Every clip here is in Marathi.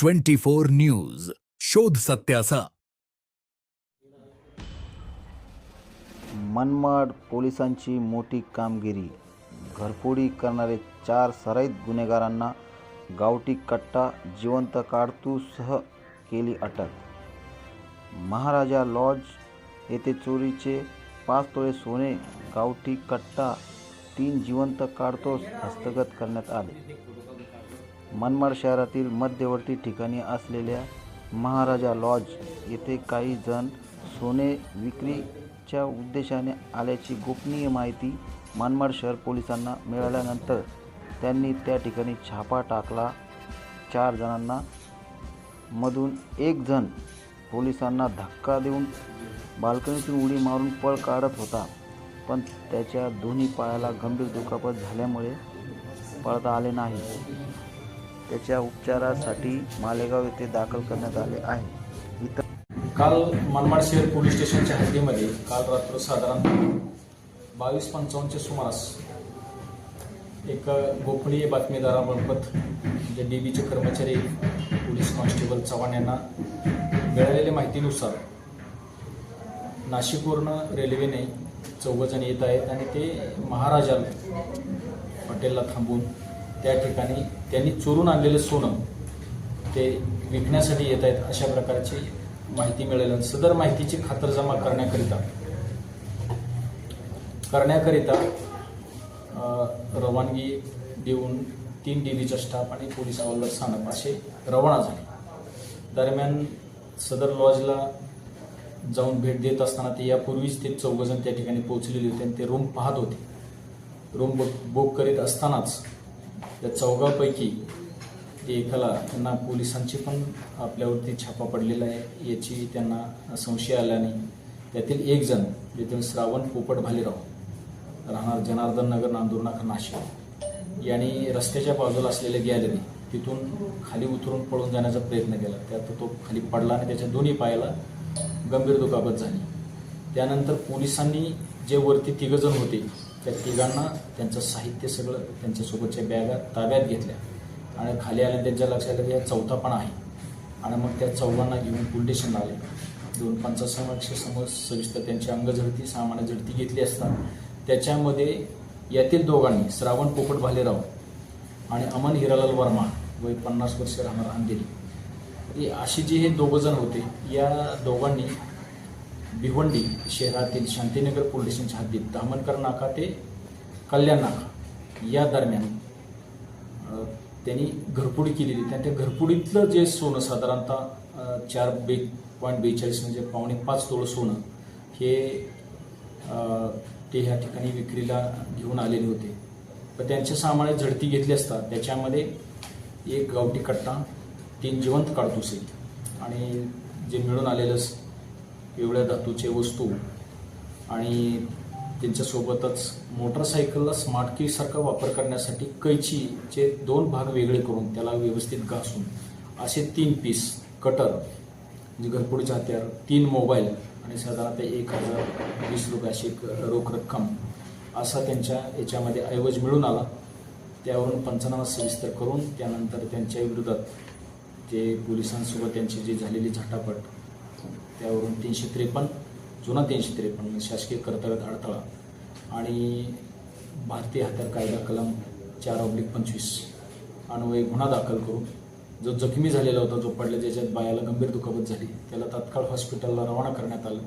Twenty four news. शोध सत्याचा. मनमाड पोलिसांची मोठी कामगिरी. घरफोडी करणारे चार सराईत गुन्हेगारांना गावठी कट्टा जिवंत काडतूसह केली अटक. महाराजा लॉज येथे चोरीचे पाच तोळे सोने गावठी कट्टा तीन जिवंत काडतोस हस्तगत करण्यात आले. मनमाड शहरातील मध्यवर्ती ठिकाणी असलेल्या महाराजा लॉज येथे काही जण सोने विक्रीच्या उद्देशाने आल्याची गोपनीय माहिती मनमाड शहर पोलिसांना मिळाल्यानंतर त्यांनी त्या ठिकाणी छापा टाकला. चार जणांना मधून एक जण पोलिसांना धक्का देऊन बाल्कनीतून उडी मारून पळ काढत होता. पण त्याच्या दोन्ही पायाला गंभीर दुखापत झाल्यामुळे पळता आले नाही. त्याच्या उपचारासाठी मालेगाव येथे दाखल करण्यात आले आहे. इतर काल मनमाड शहर पोलीस स्टेशनच्या हद्दीमध्ये काल रात्र साधारण बावीस पंचावन्नच्या सुमारास एक गोपनीय बातमीदारामार्फत जे डी बीचे कर्मचारी पोलीस कॉन्स्टेबल चव्हाण यांना मिळालेल्या माहितीनुसार नाशिकवरनं रेल्वेने चौघजण येत आहेत आणि ते महाराजा हॉटेलला थांबून त्या ठिकाणी त्यांनी चोरून आणलेलं सोनं ते विकण्यासाठी येत आहेत अशा प्रकारची माहिती मिळेल. सदर माहितीची खातरजमा करण्याकरिता करण्याकरिता रवानगी देऊन तीन डीबीचा स्टाफ आणि पोलीस हवालदार स्थानक असे रवाना झाले. दरम्यान सदर लॉजला जाऊन भेट देत असताना ते यापूर्वीच ते चौघजण त्या ठिकाणी पोहोचलेले होते आणि ते रूम पाहत होते. रूम बुक बुक करीत असतानाच त्या चौघापैकी एकाला त्यांना पोलिसांची पण आपल्यावरती छापा पडलेला आहे. याची त्यांना संशय आल्याने त्यातील एक जण जेथे श्रावण पोपट भालेराव राहणार जनार्दन नगर नांदूर नाशिक यांनी रस्त्याच्या बाजूला असलेल्या गॅलरी तिथून खाली उतरून पळून जाण्याचा प्रयत्न केला. त्यात तो खाली पडला आणि त्याच्या दोन्ही पायाला गंभीर दुखापत झाली. त्यानंतर पोलिसांनी जे वरती तिघजण होते त्या तिघांना त्यांचं साहित्य सगळं त्यांच्यासोबतच्या बॅगा ताब्यात घेतल्या. आणि खाली आल्या त्यांच्या लक्षात आलं की हा चौथा पण आहे. आणि मग त्या चौघांना घेऊन पोलीस आले. दोन पंचासमक्ष समोर सविस्तर त्यांची अंगझडती सामान्य झडती घेतली असता. त्याच्यामध्ये यातील दोघांनी श्रावण पोपट भालेराव आणि अमन हिरालाल वर्मा वय पन्नास वर्ष राहणार अंधेरी. अशी जी हे दोघं जण होते या दोघांनी भिवंडी शहरातील शांतीनगर पोलीस स्टेशनच्या हद्दीत दामनकर नाका ते कल्याण नाका या दरम्यान त्यांनी घरपुडी केलेली. त्या त्या घरपुडीतलं जे सोनं साधारणतः चार बे पॉईंट बेचाळीस म्हणजे पावणे पाच तोळ सोनं हे ते ह्या ठिकाणी विक्रीला घेऊन आलेले होते. पण त्यांच्या सामान्य झडती घेतली असता त्याच्यामध्ये एक गावठी कट्टा तीन जिवंत काडतुसे आणि जे मिळून आलेलं पिवळ्या धातूचे वस्तू आणि त्यांच्यासोबतच मोटरसायकलला स्मार्ट कीसारखा वापर करण्यासाठी कैचीचे दोन भाग वेगळे करून त्याला व्यवस्थित घासून असे तीन पीस कटर म्हणजे घरपोडीचे हत्यार तीन मोबाईल आणि साधारणतः एक हजार वीस रुपये अशी एक रोख रक्कम असा त्यांच्या याच्यामध्ये ऐवज मिळून आला. त्यावरून पंचनामा सविस्तर करून त्यानंतर त्यांच्या विरोधात जे पोलिसांसोबत त्यांची जी झालेली झटापट त्यावरून तीनशे त्रेपन्न जुना तीनशे त्रेपन्न शासकीय कर्तव्यात अडथळा आणि भारतीय हत्यार कायदा कलम चार ऑब्लिक पंचवीस. अन्वये गुन्हा दाखल करून जो जखमी झालेला होता जो पडला ज्याच्यात बायाला गंभीर दुखापत झाली त्याला तात्काळ हॉस्पिटलला रवाना करण्यात आलं.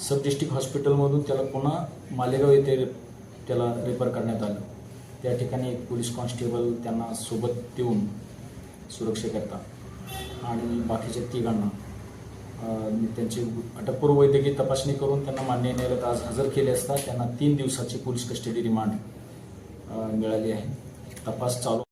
सब डिस्ट्रिक्ट हॉस्पिटलमधून त्याला पुन्हा मालेगाव येथे रे- त्याला रेफर करण्यात आलं. त्या ठिकाणी एक पोलीस कॉन्स्टेबल त्यांना सोबत देऊन सुरक्षेकरता आणि बाकीच्या तिघांना त्यांची अटकपूर्व वैद्यकीय तपासणी करून त्यांना मान्य न्यायालयात आज हजर केले असता त्यांना तीन दिवसाची पोलीस कस्टडी रिमांड मिळाली आहे. तपास चालू